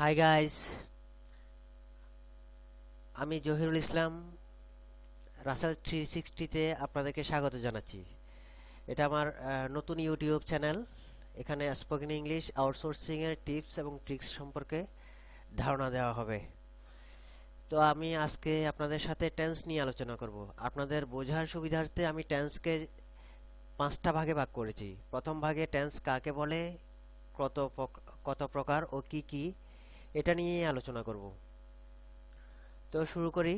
High guys আমি Zahirul Islam Rasel three সিক্সটিতে আপনাদেরকে স্বাগত জানাচ্ছি। এটা আমার নতুন ইউটিউব চ্যানেল এখানে স্পোকেন ইংলিশ আউটসোর্সিংয়ের টিপস এবং ট্রিক্স সম্পর্কে ধারণা দেওয়া হবে। তো আমি আজকে আপনাদের সাথে টেন্স নিয়ে আলোচনা করব। আপনাদের বোঝার সুবিধার্থে আমি টেন্সকে পাঁচটা ভাগে ভাগ করেছি। প্রথম ভাগে টেন্স কাকে বলে, কত কত প্রকার ও কি কি এটা নিয়ে আলোচনা করব। তো শুরু করি।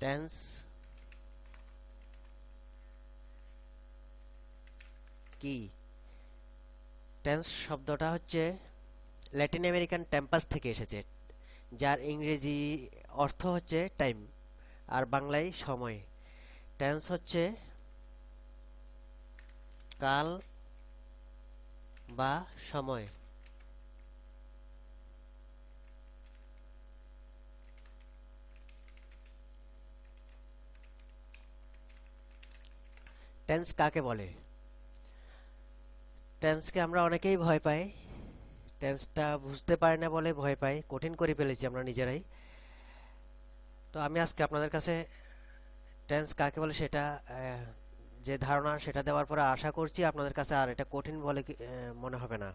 টেন্স কি টেন্স শব্দটা হচ্ছে ল্যাটিন আমেরিকান টেম্পাস থেকে এসেছে, যার ইংরেজি অর্থ হচ্ছে টাইম আর বাংলায় সময়। টেন্স হচ্ছে কাল বা সময়। টেন্স কাকে বলে? টেন্সকে আমরা অনেকেই ভয় পাই। টেন্সটা বুঝতে পারি না বলে ভয় পাই। কঠিন করে ফেলেছি আমরা নিজেরাই। তো আমি আজকে আপনাদের কাছে টেন্স কাকে বলে সেটা যে ধারণা সেটা দেওয়ার পরে আশা করছি আপনাদের কাছে আর এটা কঠিন বলে মনে হবে না।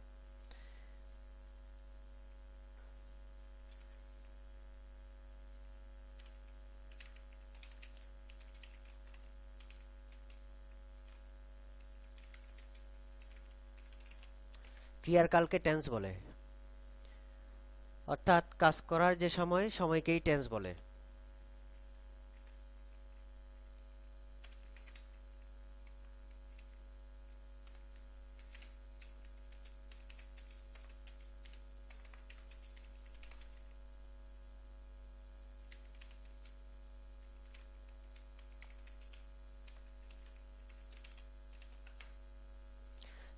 ক্রিয়ার টেন্স বলে। অর্থাৎ কাজ করার যে সময় সময়কেই টেন্স বলে।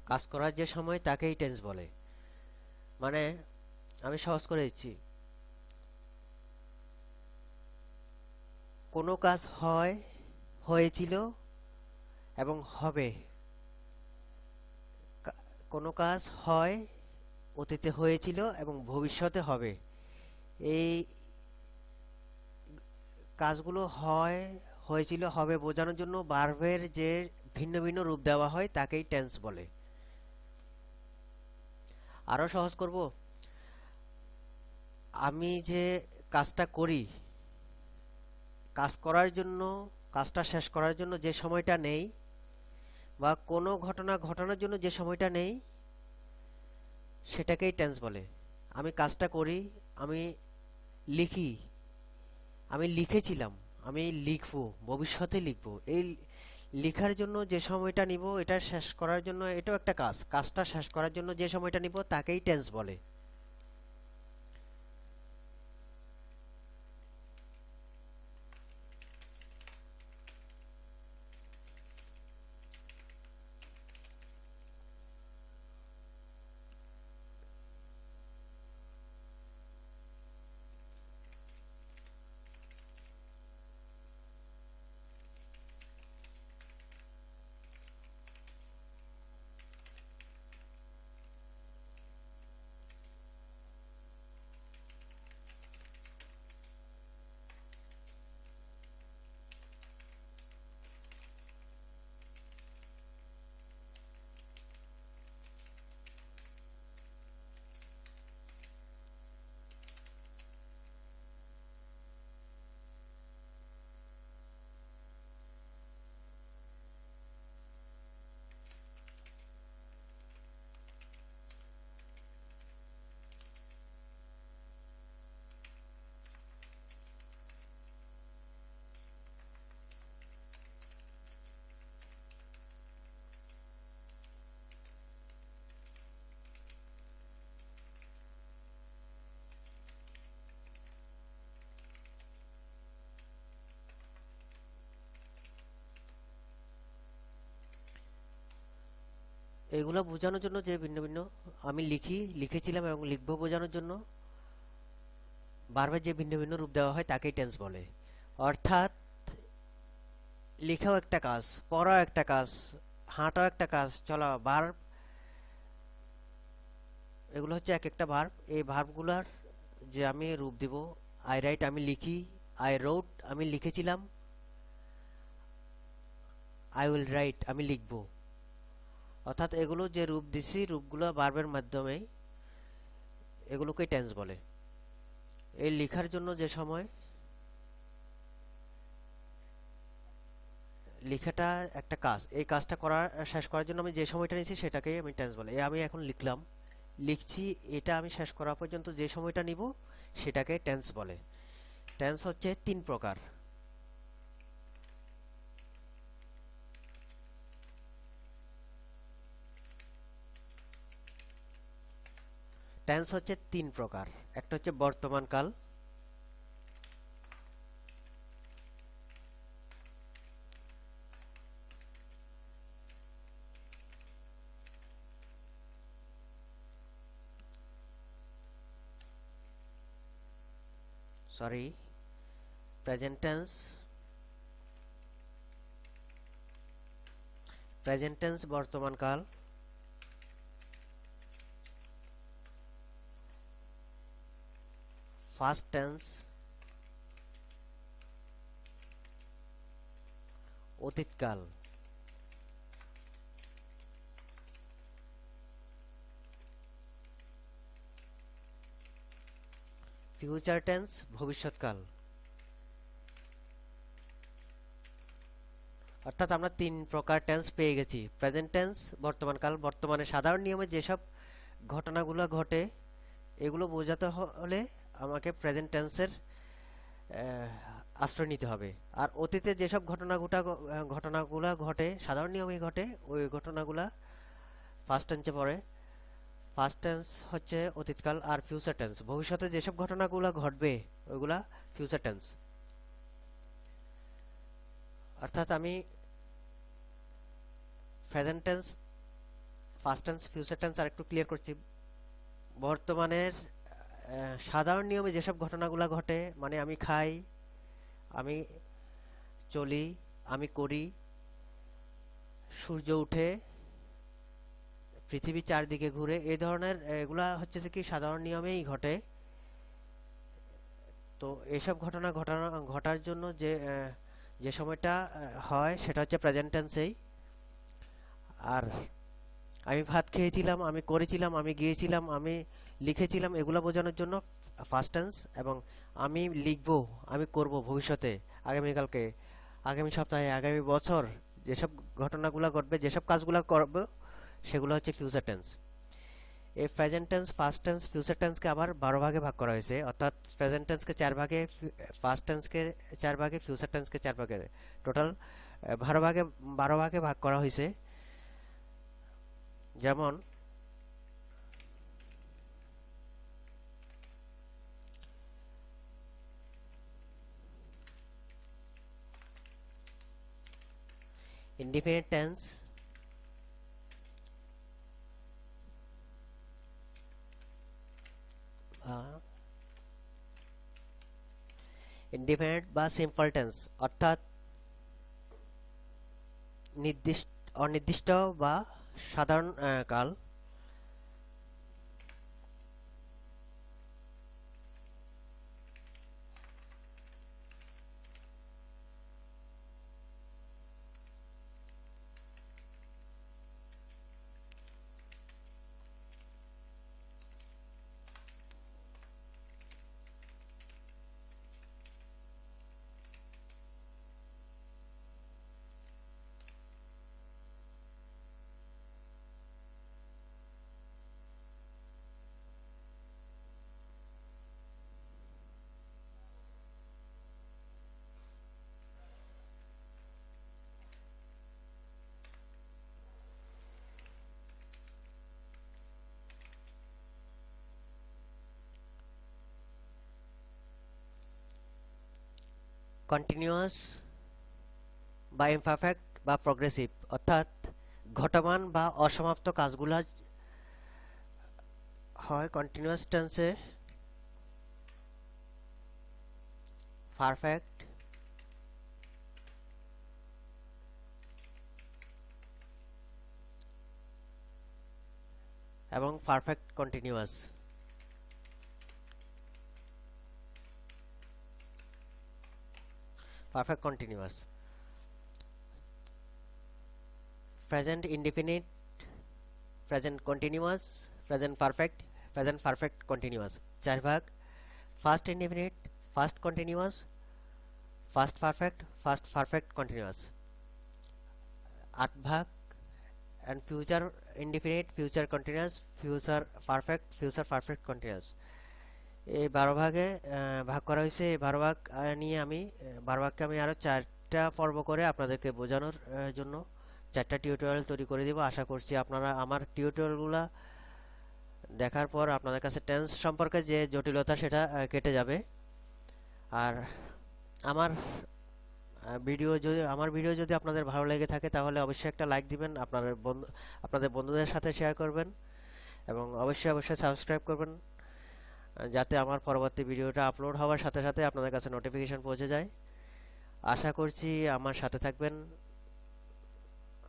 কাজ করার যে সময় তাকেই টেন্স বলে। মানে আমি সহজ করে দিচ্ছি। কোনো কাজ হয়, হয়েছিল এবং হবে। কোনো কাজ হয়, অতীতে হয়েছিল এবং ভবিষ্যতে হবে। এই কাজগুলো হয়, হয়েছিল, হবে বোঝানোর জন্য বার্ভের যে ভিন্ন ভিন্ন রূপ দেওয়া হয় তাকেই টেন্স বলে। আরও সহজ করব। আমি যে কাজটা করি, কাজ করার জন্য, কাজটা শেষ করার জন্য যে সময়টা নেই বা কোনো ঘটনা ঘটানোর জন্য যে সময়টা নেই, সেটাকেই টেন্স বলে। আমি কাজটা করি, আমি লিখি, আমি লিখেছিলাম, আমি লিখব, ভবিষ্যতে লিখব। এই লেখার জন্য যে সময়টা নিব, এটা শেষ করার জন্য এটাও একটা কাজ। কাজটা শেষ করার জন্য যে সময়টা নিব, তাকেই টেন্স বলে। এগুলো বোঝানোর জন্য যে ভিন্ন ভিন্ন আমি লিখি, লিখেছিলাম এবং লিখব বোঝানোর জন্য, বারবার যে ভিন্ন ভিন্ন রূপ দেওয়া হয় তাকেই টেন্স বলে। অর্থাৎ লেখাও একটা কাজ, পড়াও একটা কাজ, হাঁটাও একটা কাজ, চলা ভার্ব এগুলো হচ্ছে এক একটা ভার্ব এই ভার্বগুলার যে আমি রূপ দিব আই রাইট আমি লিখি আই রোট আমি লিখেছিলাম আই উইল রাইট আমি লিখব। অর্থাৎ এগুলো যে রূপ দিছি, রূপগুলো ভার্বের মাধ্যমে এগুলোকে টেন্স বলে। এই লেখার জন্য যে সময়, লেখাটা একটা কাজ। এই কাজটা করার শেষ করার জন্য আমি যে সময়টা নিয়েছি সেটাকেই আমি টেন্স বলে। আমি এখন লিখলাম। লিখছি, এটা আমি শেষ করা পর্যন্ত যে সময়টা নিব, সেটাকে টেন্স বলে। টেন্স হচ্ছে তিন প্রকার। টেন্স হচ্ছে তিন প্রকার। একটা হচ্ছে বর্তমান কাল। Sorry present tense present tense বর্তমান ফার্স্ট টেন্স, অতীতকাল। ফিউচার টেন্স ভবিষ্যৎকাল। অর্থাৎ আমরা তিন প্রকার টেন্স পেয়ে গেছি। প্রেজেন্ট টেন্স বর্তমানকাল। বর্তমানে সাধারণ নিয়মে যেসব ঘটনাগুলো ঘটে, এগুলো বোঝাতে হলে আমাকে প্রেজেন্ট টেন্সের আশ্রয় নিতে হবে। আর অতীতে যেসব ঘটনা ঘটা, ঘটনাগুলো ঘটে, সাধারণ নিয়মে ঘটে, ওই ঘটনাগুলা ফার্স্ট টেন্সে পড়ে। ফার্স্ট টেন্স হচ্ছে অতীতকাল আর ফিউচার টেন্স ভবিষ্যতে যেসব ঘটনাগুলো ঘটবে, ওইগুলা ফিউচার টেন্স অর্থাৎ আমি present tense past tense future tense আর একটু ক্লিয়ার করছি। বর্তমানের সাধারণ নিয়মে যেসব ঘটনাগুলো ঘটে মানে আমি খাই, আমি চলি, আমি করি, সূর্য উঠে পৃথিবী চারদিকে ঘুরে এই ধরনের, এগুলা হচ্ছে যে কি সাধারণ নিয়মেই ঘটে। তো এসব ঘটনা ঘটানো, ঘটার জন্য যে যে সময়টা হয়, সেটা হচ্ছে প্রেজেন্ট টেন্সেই আর আমি ভাত খেয়েছিলাম, আমি করেছিলাম, আমি গিয়েছিলাম, আমি লিখেছিলাম এগুলো বোঝানোর জন্য ফার্স্ট টেন্স এবং আমি লিখব, আমি করব ভবিষ্যতে, আগামীকালকে, আগামী সপ্তাহে, আগামী বছর যেসব ঘটনাগুলো ঘটবে, যেসব কাজগুলো করব, সেগুলো হচ্ছে ফিউচার টেন্স এই present tense past tense future টেন্সকে আবার বারো ভাগে ভাগ করা হয়েছে, অর্থাৎ প্রেজেন্ট টেন্সকে চার ভাগে ফার্স্ট টেন্সকে চার ভাগে ফিউচার টেন্সকে চার ভাগে টোটাল বারো ভাগে বারো ভাগে ভাগ করা হয়েছে। যেমন indefinite tense ইনডিফিনিট বা সিম্পল টেন্স অর্থাৎ নির্দিষ্ট অনির্দিষ্ট বা সাধারণ কাল। কন্টিনিউয়াস বা ইমপারফেক্ট বা প্রগ্রেসিভ অর্থাৎ ঘটমান বা অসমাপ্ত কাজগুলা হয় কন্টিনিউয়াস টেন্সে পারফেক্ট এবং perfect continuous perfect continuous present indefinite present continuous present perfect present perfect continuous চার ভাগ past indefinite past continuous past perfect past perfect continuous আট ভাগ and future indefinite future continuous future perfect future perfect continuous এই বারো ভাগে ভাগ করা হয়েছে। এই বারো ভাগ নিয়ে আমি বারো ভাগকে আমি আরও চারটা পর্ব করে আপনাদেরকে বোঝানোর জন্য চারটা টিউটোরিয়াল তৈরি করে দিব। আশা করছি আপনারা আমার টিউটোরিয়ালগুলো দেখার পর আপনাদের কাছে টেন্স সম্পর্কে যে জটিলতা সেটা কেটে যাবে। আর আমার ভিডিও যদি আমার ভিডিও যদি আপনাদের ভালো লেগে থাকে, তাহলে অবশ্যই একটা লাইক দিবেন, আপনাদের বন্ধু, আপনাদের বন্ধুদের সাথে শেয়ার করবেন, এবং অবশ্যই অবশ্যই সাবস্ক্রাইব করবেন। যাতে আমার পরবর্তী ভিডিওটা আপলোড হওয়ার সাথে সাথে আপনাদের কাছে নোটিফিকেশন পৌঁছে যায়। আশা করছি আমার সাথে থাকবেন।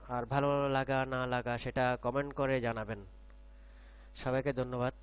আর ভালো লাগা না লাগা সেটা কমেন্ট করে জানাবেন। সবাইকে ধন্যবাদ।